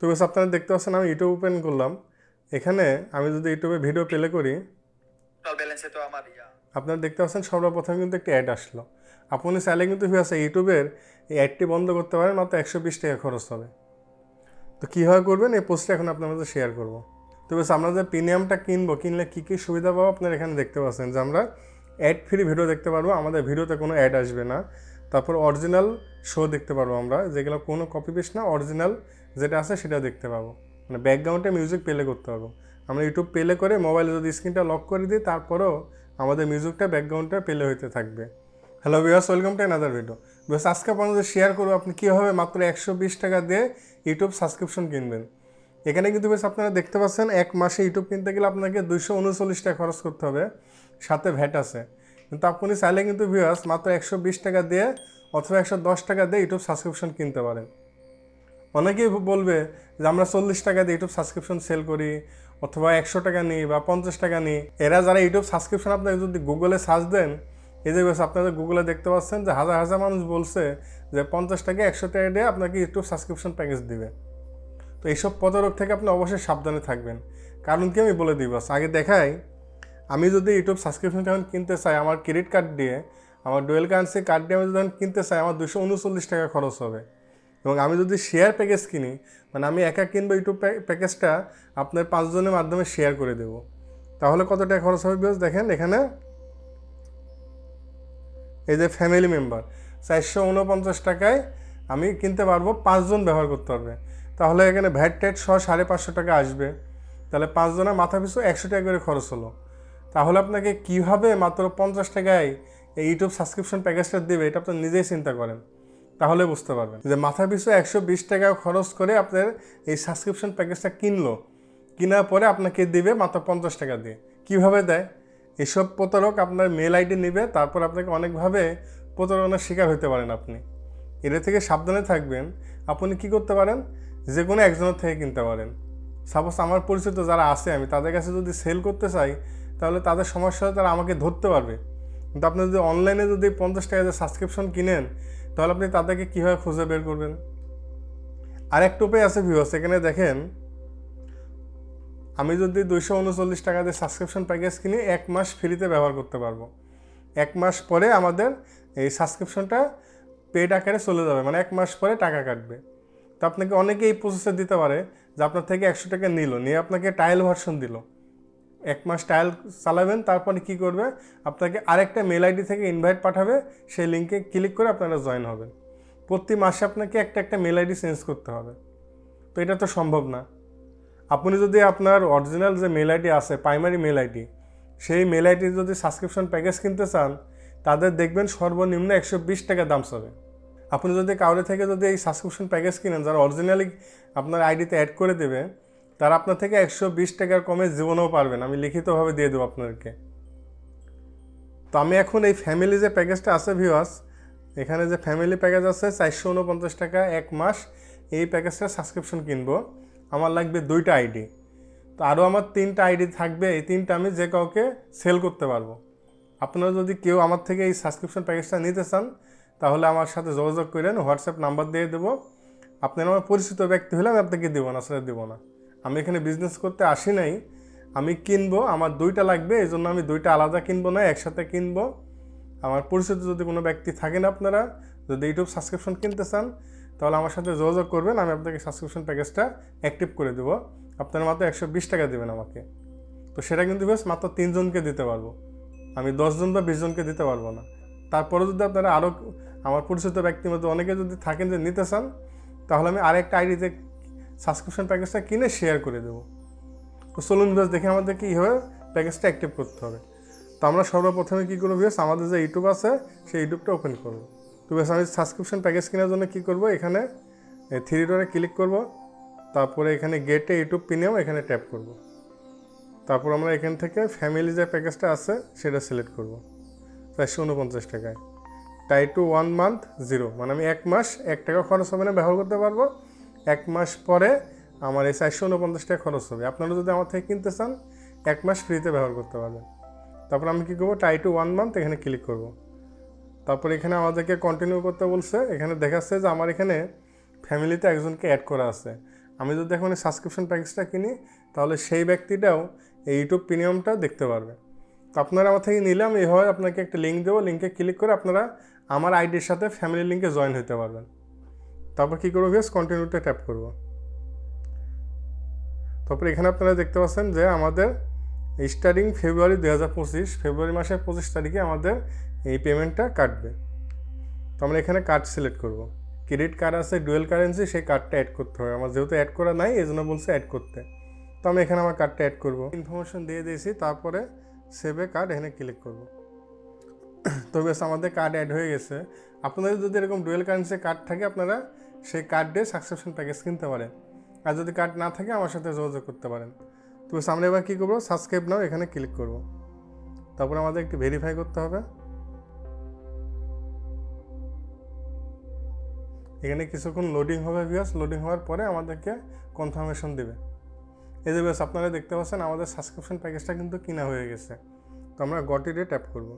তো বেশ আপনারা দেখতে পাচ্ছেন আমি ইউটিউব ওপেন করলাম। এখানে আমি যদি ইউটিউবে ভিডিও প্লে করি টোটাল ব্যালেন্সে তো আমার আপনারা দেখতে পাচ্ছেন সর্বপ্রথম কিন্তু একটি অ্যাড আসলো। আপনি চাইলে কিন্তু আছে ইউটিউবের এই অ্যাডটি বন্ধ করতে পারেন মাত্র একশো বিশ টাকা খরচ হবে। তো কীভাবে করবেন? এই পোস্টটা এখন আপনার মধ্যে শেয়ার করব। তো বেশ আমরা যে প্রিমিয়ামটা কিনবো কিনলে কী কী সুবিধা পাবো? আপনারা এখানে দেখতে পাচ্ছেন যে আমরা অ্যাড ফ্রি ভিডিও দেখতে পারব। আমাদের ভিডিওতে কোনো অ্যাড আসবে না। তারপর অরিজিনাল শো দেখতে পারব আমরা, যেগুলো কোনো কপি পেস্ট না অরিজিনাল যেটা আছে সেটা দেখতে পাবো মানে ব্যাকগ্রাউন্ডে মিউজিক প্লে করতে পারব। আমরা ইউটিউব প্লে করে মোবাইলে যদি স্ক্রিনটা লক করে দিই, তারপরেও আমাদের মিউজিকটা ব্যাকগ্রাউন্ডটা প্লে হইতে থাকবে। Hello viewers welcome to another video বেশ আজকে আপনাদের শেয়ার করব আপনি কীভাবে মাত্র একশো বিশ টাকা দিয়ে ইউটিউব সাবস্ক্রিপশন কিনবেন। এখানে কিন্তু বেশ আপনারা দেখতে পাচ্ছেন, এক মাসে ইউটিউব কিনতে গেলে আপনাকে দুইশো উনচল্লিশ টাকা খরচ করতে হবে। সাথে ভ্যাট আছে। কিন্তু আপনি চাইলে কিন্তু ভিউয়ার্স মাত্র একশো বিশ টাকা দিয়ে অথবা একশো দশ টাকা দিয়ে ইউটিউব সাবস্ক্রিপশন কিনতে পারেন। অনেকেই বলবে যে আমরা চল্লিশ টাকা দিয়ে ইউটিউব সাবস্ক্রিপশন সেল করি, অথবা একশো টাকা নিই বা পঞ্চাশ টাকা নিই। এরা যারা ইউটিউব সাবস্ক্রিপশন আপনাকে যদি গুগলে সার্চ দেন, এই যে আপনারা গুগলে দেখতে পাচ্ছেন যে হাজার হাজার মানুষ বলছে যে পঞ্চাশ টাকা, একশো টাকা দিয়ে আপনাকে ইউটিউব সাবস্ক্রিপশন প্যাকেজ দিবে। তো এইসব প্রতারক থেকে আপনি অবশ্যই সাবধানে থাকবেন। কারণ কি আমি বলে দিই বাস আগে দেখাই আমি যদি ইউটিউব সাবস্ক্রিপশন যখন কিনতে চাই, আমার ক্রেডিট কার্ড দিয়ে, আমার ডুয়েল কারেন্সি কার্ড দিয়ে আমি যদি কিনতে চাই, আমার দুশো উনচল্লিশ টাকা খরচ হবে। এবং আমি যদি শেয়ার প্যাকেজ কিনি মানে আমি একা কিনবো ইউটিউব প্যাকেজটা আপনার পাঁচজনের মাধ্যমে শেয়ার করে দেবো। তাহলে কত টাকা খরচ হবে বিকজ দেখেন, এখানে এই যে ফ্যামিলি মেম্বার চারশো উনপঞ্চাশ টাকায় আমি কিনতে পারব, পাঁচজন ব্যবহার করতে পারবে। তাহলে এখানে ভ্যাট ট্যাট সহ সাড়ে পাঁচশো টাকা আসবে। তাহলে পাঁচজনের মাথা পিছু একশো টাকা করে খরচ হলো। তাহলে আপনাকে কীভাবে মাত্র পঞ্চাশ টাকায় এই ইউটিউব সাবস্ক্রিপশন প্যাকেজটা দেবে, এটা আপনি নিজেই চিন্তা করেন। তাহলে বুঝতে পারবেন যে মাথা পিছু একশো বিশ টাকা খরচ করে আপনার এই সাবস্ক্রিপশন প্যাকেজটা কিনলো। কেনার পরে আপনাকে দেবে মাত্র পঞ্চাশ টাকা দিয়ে। কীভাবে দেয়? এসব প্রতারক আপনার মেল আইডি নেবে, তারপর আপনাকে অনেকভাবে প্রতারণার শিকার হতে পারেন আপনি। এটা থেকে সাবধানে থাকবেন। আপনি কি করতে পারেন? যে কোনো একজনের থেকে কিনতে পারেন। সাপোজ আমার পরিচিত যারা আছে, আমি তাদের কাছে যদি সেল করতে চাই তাহলে তাদের সমস্যা হলে তারা আমাকে ধরতে পারবে। কিন্তু আপনি যদি অনলাইনে যদি পঞ্চাশ টাকা সাবস্ক্রিপশন কিনেন, তাহলে আপনি তাদেরকে কীভাবে খুঁজে বের করবেন? আর একটা উপায় আছে ভিউয়ার্স এখানে দেখেন, আমি যদি দুইশো উনচল্লিশ টাকা দিয়ে সাবস্ক্রিপশন প্যাকেজ কিনি, এক মাস ফ্রিতে ব্যবহার করতে পারব। এক মাস পরে আমাদের এই সাবস্ক্রিপশনটা পেড আকারে চলে যাবে মানে এক মাস পরে টাকা কাটবে। তো আপনাকে অনেকে এই প্রসেসে দিতে পারে যে আপনার থেকে একশো টাকা নিল, নিয়ে আপনাকে টাইল ভার্সন দিল। এক মাস ট্রায়াল চালাবেন, তারপরে কি করবে? আপনাকে আরেকটা মেল আইডি থেকে ইনভাইট পাঠাবে, সেই লিঙ্কে ক্লিক করে আপনারা জয়েন হবেন। প্রতি মাসে আপনাকে একটা একটা মেল আইডি চেঞ্জ করতে হবে। তো এটা তো সম্ভব না। আপনি যদি আপনার অরিজিনাল যে মেল আইডি আছে প্রাইমারি মেল আইডি সেই মেল আইডি যদি সাবস্ক্রিপশন প্যাকেজ কিনতে চান, তাদের দেখবেন সর্বনিম্ন একশো বিশ টাকা দাম হবে আপনি যদি কাউরে থেকে যদি এই সাবস্ক্রিপশন প্যাকেজ কিনেন, যারা অরিজিনালি আপনার আইডিতে অ্যাড করে দেবে তারা আপনার থেকে একশো বিশ টাকার কমে জীবনেও পারবেন আমি লিখিতভাবে দিয়ে দেবো আপনাদেরকে। তো আমি এখন এই ফ্যামিলি যে প্যাকেজটা আছে ভিওয়াস এখানে যে ফ্যামিলি প্যাকেজ আছে, চারশো উনপঞ্চাশ টাকা এক মাস, এই প্যাকেজটা সাবস্ক্রিপশন কিনবো। আমার লাগবে দুইটা আইডি তো আরও আমার তিনটা আইডি থাকবে, এই তিনটা আমি যে কাউকে সেল করতে পারব। আপনারা যদি কেউ আমার থেকে এই সাবস্ক্রিপশন প্যাকেজটা নিতে চান, তাহলে আমার সাথে যোগাযোগ করেন হোয়াটসঅ্যাপ নাম্বার দিয়ে দেবো। আপনার আমার পরিচিত ব্যক্তি হলে আমি আপনাকে দেবো না সেটা দেবো না। আমি এখানে বিজনেস করতে আসি নাই। আমি কিনবো, আমার দুইটা লাগবে এই জন্য আমি দুইটা আলাদা কিনবো না, একসাথে কিনবো। আমার পরিচিত যদি কোনো ব্যক্তি থাকেন আপনারা, যদি ইউটিউব সাবস্ক্রিপশন কিনতে চান, তাহলে আমার সাথে যোগাযোগ করবেন, আমি আপনাকে সাবস্ক্রিপশন প্যাকেজটা অ্যাক্টিভ করে দেবো। আপনারা মাত্র একশো বিশ টাকা দেবেন আমাকে। তো সেটা কিন্তু বেশ মাত্র তিনজনকে দিতে পারব। আমি দশজন বা বিশজনকে দিতে পারব না। তারপরে যদি আপনারা আরও আমার পরিচিত ব্যক্তির মধ্যে অনেকে যদি থাকেন যে নিতে চান, তাহলে আমি আরেকটা আইডিতে সাবস্ক্রিপশন প্যাকেজটা কিনে শেয়ার করে দেবো। তো চলুন বেশ দেখে আমাদের কীভাবে প্যাকেজটা অ্যাক্টিভ করতে হবে। তো আমরা সর্বপ্রথমে কী করব বেশ আমাদের যে ইউটিউব আছে, সেই ইউটিউবটা ওপেন করব। তো বেশ আমি সাবস্ক্রিপশন প্যাকেজ কেনার জন্য কী করব, এখানে থ্রি ডোরে ক্লিক করব। তারপরে এখানে গেটে ইউটিউব প্রিমিয়াম এখানে ট্যাপ করব। তারপর আমরা এখান থেকে ফ্যামিলি যে প্যাকেজটা আছে, সেটা সিলেক্ট করব। চারশো উনপঞ্চাশ টাকায়। Try to one month zero মানে আমি এক মাস এক টাকা খরচ হবে না, ব্যবহার করতে পারব। এক মাস পরে আমার এই চারশো উনপঞ্চাশ টাকা খরচ হবে। আপনারা যদি আমার থেকে কিনতে চান, এক মাস ফ্রিতে ব্যবহার করতে পারবেন। তারপর আমি কী করব? টাই টু ওয়ান মান্থ এখানে ক্লিক করব। তারপর এখানে আমাদেরকে কন্টিনিউ করতে বলছে, এখানে দেখাচ্ছে যে আমার এখানে ফ্যামিলিতে একজনকে অ্যাড করা আছে। আমি যদি এখন সাবস্ক্রিপশন প্যাকেজটা কিনি, তাহলে সেই ব্যক্তিটাও এই ইউটিউব প্রিমিয়ামটা দেখতে পারবে। তো আপনারা আমার থেকে নিলাম এইভাবে আপনাকে একটা লিঙ্ক দেবো। লিঙ্কে ক্লিক করে আপনারা আমার আইডির সাথে ফ্যামিলি লিঙ্কে জয়েন হতে পারবেন। তারপর কী করব বেশ কন্টিনিউতে ট্যাপ করব। তারপর এখানে আপনারা দেখতে পাচ্ছেন যে আমাদের স্টার্টিং ফেব্রুয়ারি দু হাজার পঁচিশ ফেব্রুয়ারি মাসের পঁচিশ তারিখে আমাদের এই পেমেন্টটা কাটবে। তো আমরা এখানে কার্ড সিলেক্ট করব। ক্রেডিট কার্ড আছে ডুয়েল কারেন্সি সেই কার্ডটা অ্যাড করতে হবে। আমার যেহেতু অ্যাড করা নাই, এই জন্য বলছে অ্যাড করতে। তো আমি এখানে আমার কার্ডটা অ্যাড করব। ইনফরমেশন দিয়ে দিয়েছি, তারপরে সেভে কার্ড এখানে ক্লিক করব। তো বেশ আমাদের কার্ড অ্যাড হয়ে গেছে। আপনাদের যদি এরকম ডুয়েল কারেন্সি কার্ড থাকে, আপনারা সেই কার্ড দিয়ে সাবস্ক্রিপশন প্যাকেজ কিনতে পারেন। আর যদি কার্ড না থাকে, আমার সাথে যোগাযোগ করতে পারেন। তো সামনে এবার কী করব? সাবস্ক্রাইব নাও, এখানে ক্লিক করব। তারপরে আমাদের একটু ভেরিফাই করতে হবে। এখানে কিছুক্ষণ লোডিং হবে ভিউয়ার্স লোডিং হওয়ার পরে আমাদেরকে কনফার্মেশন দেবে। এই যে আপনারা দেখতে পাচ্ছেন, আমাদের সাবস্ক্রিপশন প্যাকেজটা কিন্তু কিনা হয়ে গেছে। তো আমরা গটিতে ট্যাপ করব।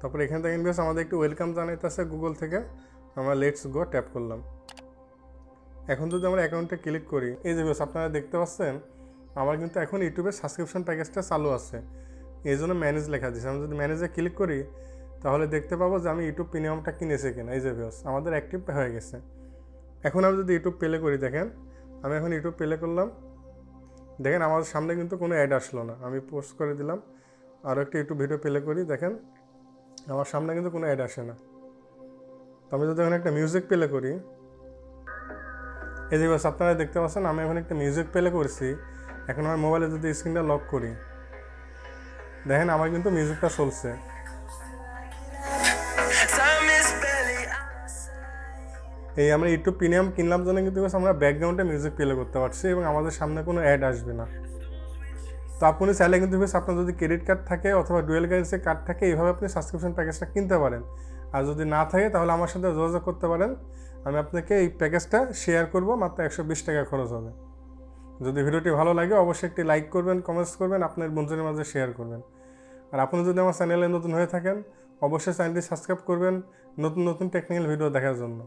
তারপর এখান থেকে বেশ আমাদের একটু ওয়েলকাম জানাইতেছে গুগল থেকে। আমরা লেটস গো ট্যাপ করলাম। এখন যদি আমরা অ্যাকাউন্টে ক্লিক করি, এই যে আপনারা দেখতে পাচ্ছেন, আমার কিন্তু এখন ইউটিউবের সাবস্ক্রিপশন প্যাকেজটা চালু আছে। এই জন্য ম্যানেজ লেখা দিয়েছে আমি যদি ম্যানেজে ক্লিক করি, তাহলে দেখতে পাবো যে আমি ইউটিউব প্রিমিয়ামটা কিনেছি কিনা। এই যে ভিউস আমাদের অ্যাক্টিভ হয়ে গেছে। এখন আমি যদি ইউটিউব প্লে করি, দেখেন, আমি এখন ইউটিউব প্লে করলাম। দেখেন, আমার সামনে কিন্তু কোনো অ্যাড আসলো না। আমি পোস্ট করে দিলাম। আরও একটা ইউটিউব ভিডিও প্লে করি, দেখেন, আমার সামনে কিন্তু কোনো অ্যাড আসে না। তো আমি যদি এখন একটা মিউজিক প্লে করি এই যে বাস আপনারা দেখতে পাচ্ছেন আমি এখন একটা মিউজিক প্লে করছি। এখন আমার মোবাইলে যদি স্ক্রিনটা লক করি দেখেন আমার কিন্তু মিউজিকটা চলছে। এই আমরা ইউটিউব প্রিমিয়াম কিনলাম জন্য কিন্তু আমরা ব্যাকগ্রাউন্ডে মিউজিক প্লে করতে পারছি এবং আমাদের সামনে কোনো অ্যাড আসবে না। তো আপনি চাইলে কিন্তু বেশ আপনার যদি ক্রেডিট কার্ড থাকে অথবা ডুয়েল কারেন্সি কার্ড থাকে এইভাবে আপনি সাবস্ক্রিপশন প্যাকেজটা কিনতে পারেন। আর যদি না থাকে তাহলে আমার সাথে যোগাযোগ করতে পারেন। আমি আপনাকে এই প্যাকেজটা শেয়ার করব, মাত্র একশো বিশ টাকা খরচ হবে। যদি ভিডিওটি ভালো লাগে, অবশ্যই একটি লাইক করবেন কমেন্টস করবেন, আপনার বন্ধুদের মাঝে শেয়ার করবেন। আর আপনি যদি আমার চ্যানেলে নতুন হয়ে থাকেন, অবশ্যই চ্যানেলটি সাবস্ক্রাইব করবেন নতুন নতুন টেকনিক্যাল ভিডিও দেখার জন্য।